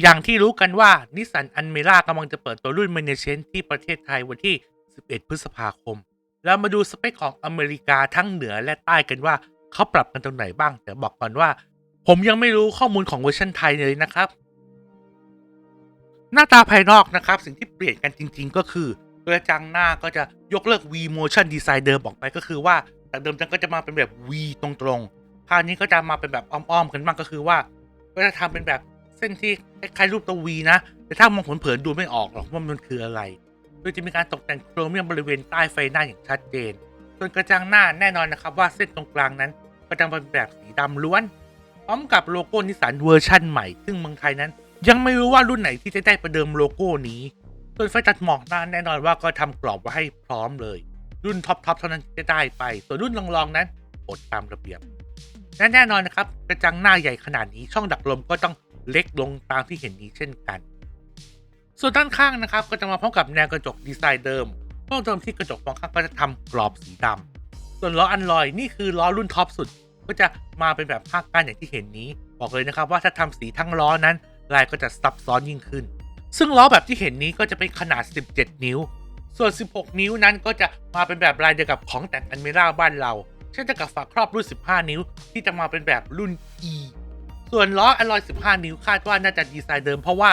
อย่างที่รู้กันว่านิสสันอันเมร่ากำลังจะเปิดตัวรุ่นเมเนเชนที่ประเทศไทยวันที่ 11 พฤษภาคมแล้วมาดูสเปคของอเมริกาทั้งเหนือและใต้กันว่าเขาปรับกันตรงไหนบ้าง แต่บอกก่อนว่า ผมยังไม่รู้ข้อมูลของเวอร์ชันไทยเลยนะครับ หน้าตาภายนอกนะครับ สิ่งที่เปลี่ยนกันจริง ๆ ก็คือกระจังหน้าก็จะยกเลิก V Motion Design เดิมออกไปก็คือว่าจากเดิมจังก็จะมาเป็นแบบ V ตรงๆคราวนี้ก็จะมาเป็นแบบอ้อมๆกันบ้างก็คือว่าก็จะทำเป็นแบบ ส้นที่คล้ายๆรูปตัว V นะ แต่ถ้ามองเผินๆดูไม่ออกหรอกว่ามันคืออะไร โดยจะมีการตกแต่งโครเมียมบริเวณใต้ไฟหน้าอย่างชัดเจน ส่วนกระจังหน้าแน่นอนนะครับว่าเส้นตรงกลางนั้นก็จะเป็นแบบสีดำล้วน พร้อมกับโลโก้นิสสันเวอร์ชั่นใหม่ ซึ่งเมืองไทยนั้น ยังไม่รู้ว่ารุ่นไหนที่จะได้ประเดิมโลโก้นี้ ส่วนไฟตัดหมอกหน้าแน่นอนว่าก็ทำกรอบไว้ให้พร้อมเลย รุ่นท็อปทอปเท่านั้นจะได้ไป ส่วนรุ่นรองๆนั้นอดตามระเบียบและแน่นอนนะครับกระจังหน้าใหญ่ขนาดนี้ช่องดักลมก็ต้อง เล็กลงตามที่เห็นนี้เช่นกัน ส่วนด้านข้างนะครับก็จะมาพร้อมกับแนวกระจกดีไซน์เดิมเพิ่มเติมที่กระจกมองข้างก็จะทำกรอบสีดำส่วนล้ออันลอยนี่คือล้อรุ่นท็อปสุด ก็จะมาเป็นแบบภาคก้านอย่างที่เห็นนี้ บอกเลยนะครับว่าถ้าทำสีทั้งล้อนั้นลายก็จะซับซ้อนยิ่งขึ้น ซึ่งล้อแบบที่เห็นนี้ก็จะเป็นขนาด 17 นิ้ว ส่วน 16 นิ้วนั้นก็จะมาเป็นแบบลายเดียวกับของแต่งอันเมร่าบ้านเรา เช่นเดียวกับฝาครอบรุ่น 15 นิ้ว ที่จะมาเป็นแบบรุ่น E ส่วนล้ออลลอย 15 นิ้วคาดว่าน่าจะดีไซน์เดิมเพราะว่า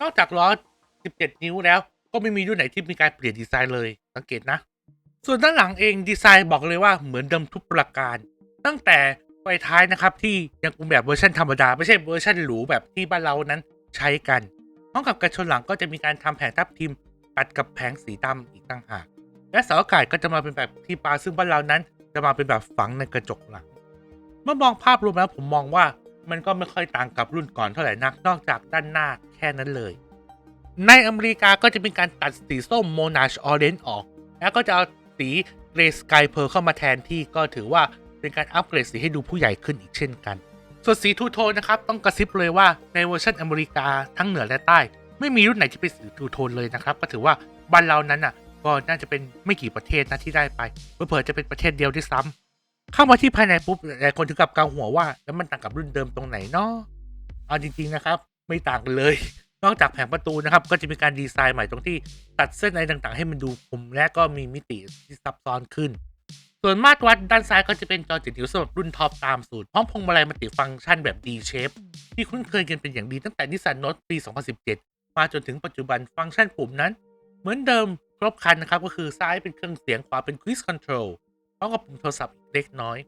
นอกจากล้อ 17 นิ้วแล้ว ก็ไม่มีรุ่นไหนที่มีการเปลี่ยนดีไซน์เลยสังเกตนะ ส่วนด้านหลังเองดีไซน์บอกเลยว่าเหมือนเดิมทุกประการ ตั้งแต่ไฟท้ายนะครับที่ยังคงแบบเวอร์ชันธรรมดา ไม่ใช่เวอร์ชันหรูแบบที่บ้านเรานั้นใช้กันพร้อมกับกระชนหลังก็จะมีการทำแผงทับทิมตัดกับแผงสีดำอีกต่างหากและเสาอากาศก็จะมาเป็นแบบที่ปลาซึ่งบ้านเรานั้น จะมาเป็นแบบฝังในกระจกหลัง เมื่อมองภาพรวมแล้วผมมองว่า มันก็ไม่ค่อยต่างกับรุ่นก่อนเท่าไหร่นักนอกจากด้านหน้าแค่นั้นเลย ในอเมริกาก็จะเป็นการตัดสีส้มโมนาชออเรนจ์ออก แล้วก็จะเอาสีเกรสกายเพ r ร์เข้ามาแทนที่ก็ถือว่าเป็นการอัปเกรดสีให้ดูผู้ใหญ่ขึ้นอีกเช่นกัน ส่วนสีทูโทนนะครับต้องกระซิบเลยว่าในเวอร์ชันอเมริกาทั้งเหนือและใต้ ไม่มีรุ่นไหนที่เป็นสีทูโทนเลยนะครับก็ถือว่าบ้านเรานั้นอะก็น่าจะเป็นไม่กี่ประเทศนะที่ได้ไปเผื่อจะเป็นประเทศเดียวด้วยซ้ำ เข้ามาที่ภายในปุ๊บหลายคนถึงกับเกาหัวว่า แล้วมันต่างกับรุ่นเดิมตรงไหนเนาะเอาจริง ๆ นะครับ ไม่ต่างกันเลย นอกจากแผงประตูนะครับ ก็จะมีการดีไซน์ใหม่ตรงที่ตัดเส้นอะไรต่างๆ ให้มันดูคมและก็มีมิติที่ซับซ้อนขึ้น ส่วนมาตรวัดด้านซ้ายก็จะเป็นจอจิ๋วสำหรับรุ่นท็อปตามสูตรพร้อมพวงมาลัยมัลติฟังก์ชันแบบ D shape ที่คุ้นเคยกันเป็นอย่างดีตั้งแต่นิสสันโนตปี 2017 มาจนถึงปัจจุบันฟังก์ชันปุ่มนั้น เหมือนเดิมครบครันนะครับก็คือซ้ายเป็นเครื่องเสียงขวาเป็น quiz control พร้อมกับปุ่มโทรศัพท์เล็กน้อย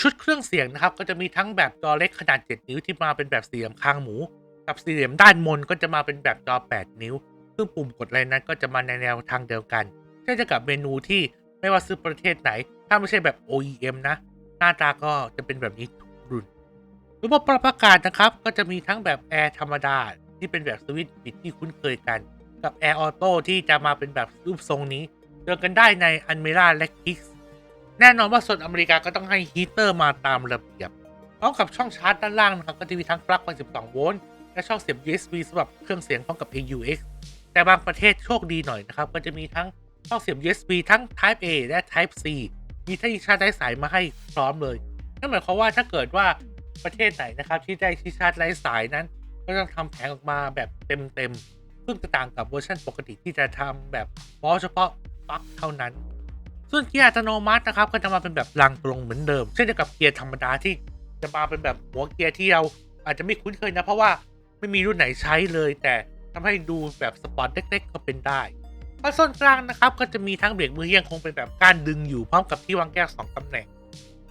ชุดเครื่องเสียงนะครับ ก็จะมีทั้งแบบจอเล็กขนาด 7 นิ้วที่มาเป็นแบบสี่เหลี่ยมคางหมู กับสี่เหลี่ยมด้านบนก็จะมาเป็นแบบจอ 8 นิ้ว ซึ่งปุ่มกดอะไรนั้นก็จะมาในแนวทางเดียวกันเช่นกับเมนูที่ไม่ว่าซื้อประเทศไหน ถ้าไม่ใช่แบบ OEM นะ หน้าตาก็จะเป็นแบบนี้ทุกรุ่นระบบปรับอากาศนะครับ ก็จะมีทั้งแบบแอร์ธรรมดาที่เป็นแบบสวิตช์ปิดที่คุ้นเคยกัน กับแอร์ออโต้ที่จะมาเป็นแบบรูปทรงนี้เจอกันได้ในอันเมร่าและคิก แน่นอนว่าส่วนอเมริกาก็ต้องให้ฮีเตอร์มาตามระเบียบพร้อมกับช่องชาร์จด้านล่างนะครับก็จะมีทั้งปลั๊กไฟ 12 โวลต์และช่องเสียบ USB สำหรับเครื่องเสียงพร้อมกับ AUX แต่บางประเทศโชคดีหน่อยนะครับ ก็จะมีทั้งช่องเสียบ USB ทั้ง Type A และ Type C มีที่ชาร์จไร้สายมาให้พร้อมเลยนั่นหมายความว่าถ้าเกิดว่าประเทศไหนนะครับที่ได้ที่ชาร์จไร้สายนั้น ก็ต้องทำแผงออกมาแบบเต็มๆซึ่งจะต่างกับเวอร์ชันปกติที่จะทำแบบเฉพาะปลั๊กเท่านั้น ส่วนเกียร์อัตโนมัตินะครับก็จะมาเป็นแบบรางตรงเหมือนเดิม เช่นเดียวกับเกียร์ธรรมดาที่จะมาเป็นแบบหัวเกียร์ที่เราอาจจะไม่คุ้นเคยนะ เพราะว่าไม่มีรุ่นไหนใช้เลย แต่ทำให้ดูแบบสปอร์ตเล็กๆก็เป็นได้คอนโซลกลางนะครับก็จะมีทั้งเบรกมือที่ยังคงเป็นแบบกานดึงอยู่พร้อมกับที่วางแก้วสองตำแหน่ง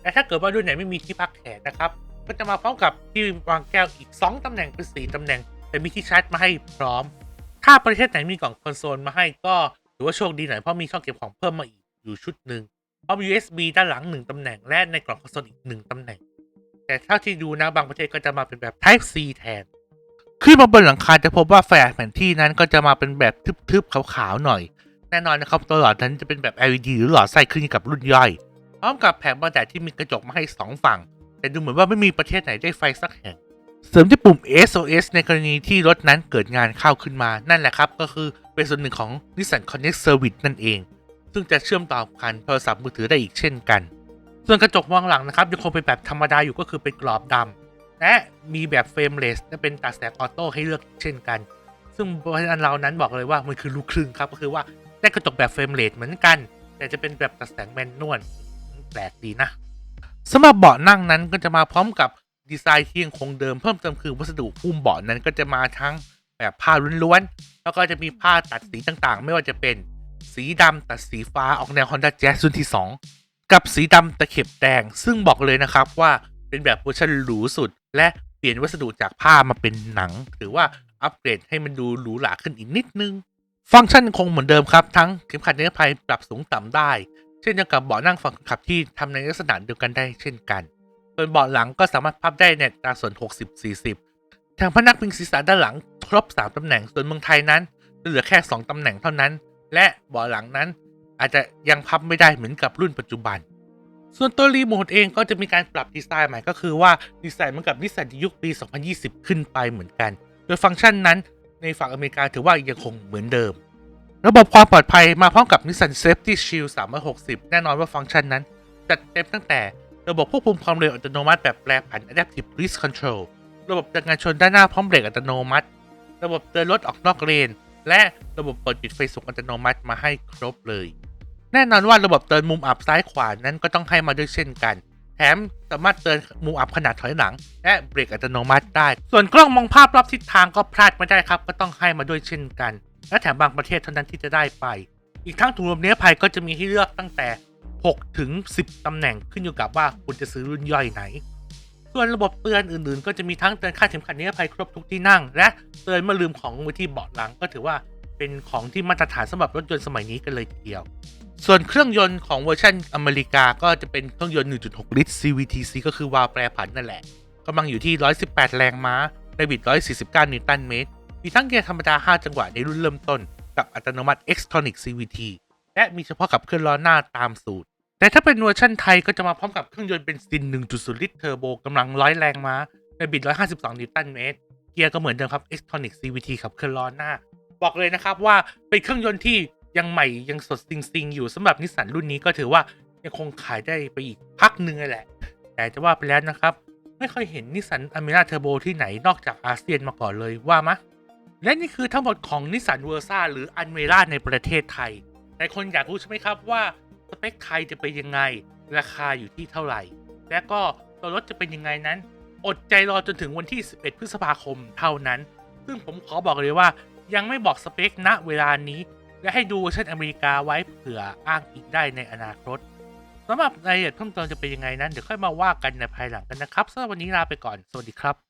แต่ถ้าเกิดว่ารุ่นไหนไม่มีที่พักแขนนะครับก็จะมาพร้อมกับที่วางแก้วอีก 2ตำแหน่งเป็น4ตำแหน่ง แต่มีที่ชาร์จมาให้พร้อม ถ้าประเทศไหนมีกล่องคอนโซลมาให้ก็ถือว่าโชคดีหน่อยเพราะมีช่องเก็บของเพิ่มมาอีก อยู่ชุดหนึ่งพร้อม USB ด้านหลัง1ตำแหน่งและในกล่องคอนโซลอีก1ตำแหน่ง แต่เท่าที่ดูนะบางประเทศก็จะมาเป็นแบบ Type C แทน ขึ้นมาบนหลังคาจะพบว่าไฟแผนที่นั้นก็จะมาเป็นแบบทึบๆขาวๆหน่อย แน่นอนนะครับตัวหลอดนั้นจะเป็นแบบ LED หรือหลอดไส้ขึ้นกับรุ่นย่อย พร้อมกับแผงบันไดที่มีกระจกมาให้ 2 ฝั่ง แต่ดูเหมือนว่าไม่มีประเทศไหนได้ไฟสักแห่ง เสริมที่ปุ่ม SOS ในกรณีที่รถนั้นเกิดงานเข้าขึ้นมา นั่นแหละครับก็คือเป็นส่วนหนึ่งของ Nissan Connect Service นั่นเอง ซึ่งจะเชื่อมต่อผ่านโทรศัพท์มือถือได้อีกเช่นกัน ส่วนกระจกมองหลังนะครับยังคงเป็นแบบธรรมดาอยู่ก็คือเป็นกรอบดำและมีแบบเฟรมเลสและเป็นตัดแสงออโต้ให้เลือกเช่นกัน ซึ่งเพราะฉะนั้นเรานั้นบอกเลยว่ามันคือลูกครึ่งครับก็คือว่าได้กระจกแบบเฟรมเลสเหมือนกัน แต่จะเป็นแบบตัดแสงแมนนวลแปลกดีนะสำหรับเบาะนั่งนั้นก็จะมาพร้อมกับดีไซน์ที่ยังคงเดิมเพิ่มเติมคือวัสดุหุ้มเบาะนั้นก็จะมาทั้งแบบผ้าล้วนๆแล้วก็จะมีผ้าตัดสีต่างๆ ไม่ว่าจะเป็น สีดำตัดสีฟ้าออกแนว Honda Jazz รุ่นที่ 2 กับสีดำตะเข็บแดง ซึ่งบอกเลยนะครับว่าเป็นแบบเวอร์ชันหรูสุด และเปลี่ยนวัสดุจากผ้ามาเป็นหนัง ถือว่าอัปเกรดให้มันดูหรูหราขึ้นอีกนิดนึง ฟังก์ชันคงเหมือนเดิมครับทั้งเข็มขัดนิรภัยปรับสูงต่ำได้ เช่นเดียวกับเบาะนั่งฝั่งขับที่ทำในลักษณะเดียวกันได้เช่นกันส่วนเบาะหลังก็สามารถพับได้ในอัตาส่วน 60-40 ทางพนักพิงศีรษะด้านหลังครบ 3ตำแหน่งส่วนเมืองไทยนั้นเหลือแค่ 2ตำแหน่งเท่านั้น และเบาะหลังนั้นอาจจะยังพับไม่ได้เหมือนกับรุ่นปัจจุบัน ส่วนตัวรีโมทเองก็จะมีการปรับดีไซน์ใหม่ก็คือว่าดีไซน์เหมือนกับนิสสันยุคปี 2020 ขึ้นไปเหมือนกัน โดยฟังก์ชันนั้นในฝั่งอเมริกาถือว่ายังคงเหมือนเดิม ระบบความปลอดภัยมาพร้อมกับ Nissan Safety Shield 360 แน่นอนว่าฟังก์ชันนั้น จัดเต็มตั้งแต่ระบบควบคุมความเร็วอัตโนมัติแบบแปรผัน Adaptive Cruise Control ระบบจัดการชนด้านหน้าพร้อมเบรกอัตโนมัติ ระบบเตือนรถออกนอกเลน และระบบเปิดปิดไฟสูงอัตโนมัติมาให้ครบเลย แน่นอนว่าระบบเตือนมุมอับซ้ายขวานั้นก็ต้องให้มาด้วยเช่นกัน แถมสามารถเตือนมุมอับขนาดถอยหลัง และเบรกอัตโนมัติได้ ส่วนกล้องมองภาพรอบทิศทางก็พลาดไม่ได้ครับ ก็ต้องให้มาด้วยเช่นกัน และแถมบางประเทศเท่านั้นที่จะได้ไป อีกทั้งถุงลมนิรภัยก็จะมีให้เลือกตั้งแต่ 6 ถึง 10ตำแหน่งขึ้นอยู่กับว่าคุณจะซื้อรุ่นย่อยไหน ส่วนระบบเตือนอื่นๆ ก็จะมีทั้งเตือนค่าเข็มขัดนิรภัยครบทุกที่นั่ง และเตือนเมื่อลืมของไว้ที่เบาะหลังก็ถือว่าเป็นของที่มาตรฐานสำหรับรถยนต์สมัยนี้กันเลยทีเดียว ส่วนเครื่องยนต์ของเวอร์ชันอเมริกาก็จะเป็นเครื่องยนต์ 1.6 ลิตร CVTC ก็คือวาล์วแปรผันนั่นแหละกำลังอยู่ที่ 118 แรงม้าในบิด 149 นิวตันเมตร มีทั้งเกียร์ธรรมดา 5 จังหวะในรุ่นเริ่มต้น กับอัตโนมัติ Xtronic CVT และมีเฉพาะกับเครื่องล้อหน้าตามสูตร แต่ถ้าเป็นเวอร์ชันไทยก็จะมาพร้อมกับเครื่องยนต์เบนซิน 1.0 ลิตรเทอร์โบกำลัง100แรงม้าในบิด 152 นิวตันเมตร เกียร์ก็เหมือนเดิมครับ Xtronic CVT ขับเคลื่อนล้อหน้า บอกเลยนะครับว่าเป็นเครื่องยนต์ที่ยังใหม่ยังสดซิงๆอยู่สำหรับนิสสันรุ่นนี้ก็ถือว่ายังคงขายได้ไปอีกพักหนึ่งแหละ แต่จะว่าไปแล้วนะครับ ไม่เคยเห็นนิสสันอเมร่าเทอร์โบที่ไหนนอกจากอาเซียนมาก่อนเลยว่ามะและนี่คือทั้งหมดของนิสสันเวอร์ซ่าหรืออันเมร่าในประเทศไทยแต่คนอยากรู้ใช่ไหมครับว่า สเปคไทยจะเป็นยังไง ราคาอยู่ที่เท่าไหร่ และก็ตัวรถจะเป็นยังไงนั้น อดใจรอจนถึงวันที่ 11 พฤษภาคมเท่านั้น ซึ่งผมขอบอกเลยว่ายังไม่บอกสเปคณเวลานี้ และให้ดูเวอร์ชันอเมริกาไว้เผื่ออ้างอิงได้ในอนาคตสำหรับรายละเอียดเพิ่มเติมจะเป็นยังไงนั้น เดี๋ยวค่อยมาว่ากันในภายหลังกันนะครับสำหรับวันนี้ลาไปก่อน สวัสดีครับ